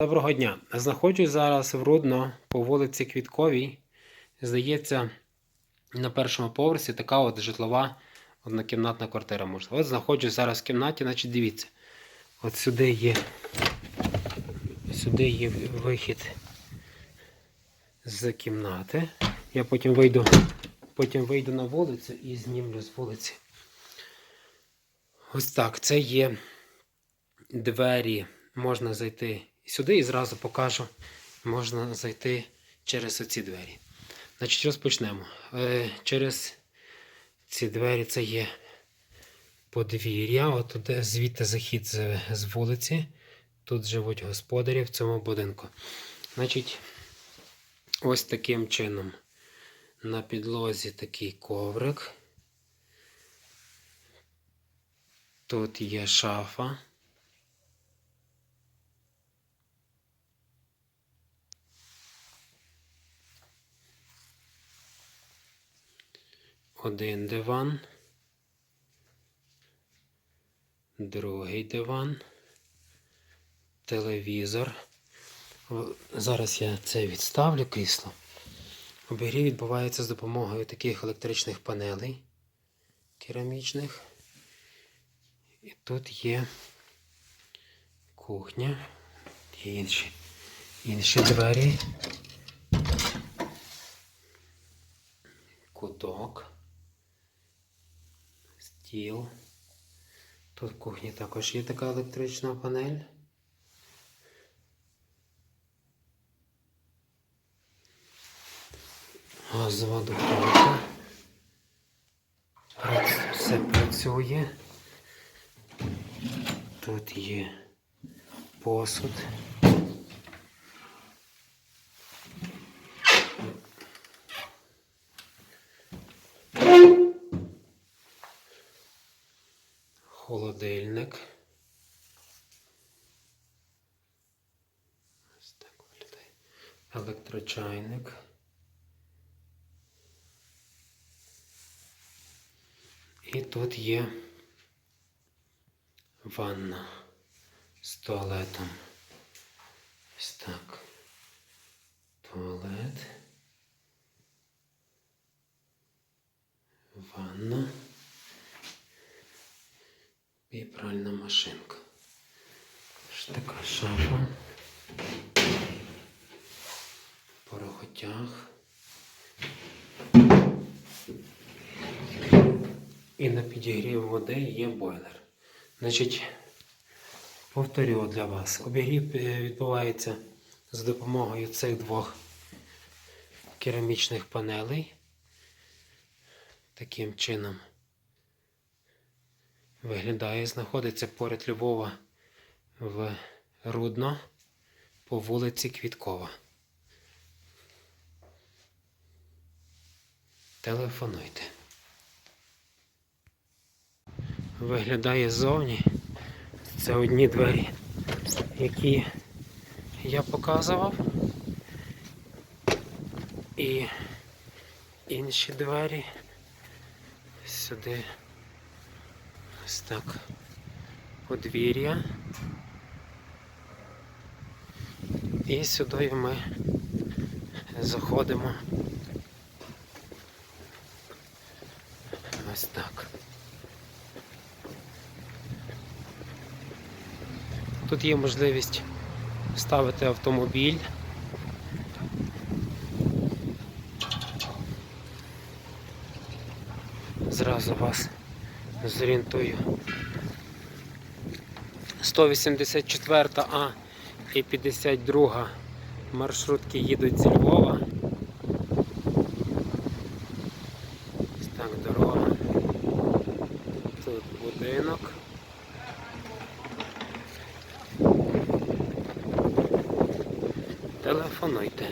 Доброго дня. Знаходжусь зараз в Рудно по вулиці Квітковій. Здається, на першому поверсі така от житлова однокімнатна квартира можна. От знаходжусь зараз в кімнаті, значить дивіться. От сюди є. Сюди є вихід з кімнати. Я потім вийду, потім вийду на вулицю і знімлю з вулиці. Ось так. Це є двері. Можна зайти сюди і зразу покажу. Можна зайти через оці двері. Значить, розпочнемо. Е, через ці двері це є подвір'я. От звідти захід з вулиці. Тут живуть господарі в цьому будинку. Значить, ось таким чином. На підлозі такий коврик. Тут є шафа. Один диван, другий диван, телевізор. Зараз я це відставлю крісло. Обігрів відбувається з допомогою таких електричних панелей керамічних. І тут є кухня, є інші, інші двері, куток, стіл. Тут в кухні також є така електрична панель. Газова духовка. Все працює. Тут є посуд. Холодильник. Ось так виглядає. Електрочайник. І тут є ванна з туалетом. Ось так. Туалет. Ванна. І пральна машинка. Ось така шафа. Порохотяг. І на підігрів води є бойлер. Значить, повторю для вас. Обігрів е, відбувається за допомогою цих двох керамічних панелей. Таким чином виглядає, знаходиться поряд Львова в Рудно по вулиці Квіткова. Телефонуйте. Виглядає ззовні. Це одні двері, які я показував. І інші двері сюди ось так подвір'я. І сюди ми заходимо ось так. Тут є можливість ставити автомобіль. Зразу вас зорієнтую. 184 А і 52 маршрутки їдуть зі Львова. Ось так дорога. Тут будинок. Телефонуйте.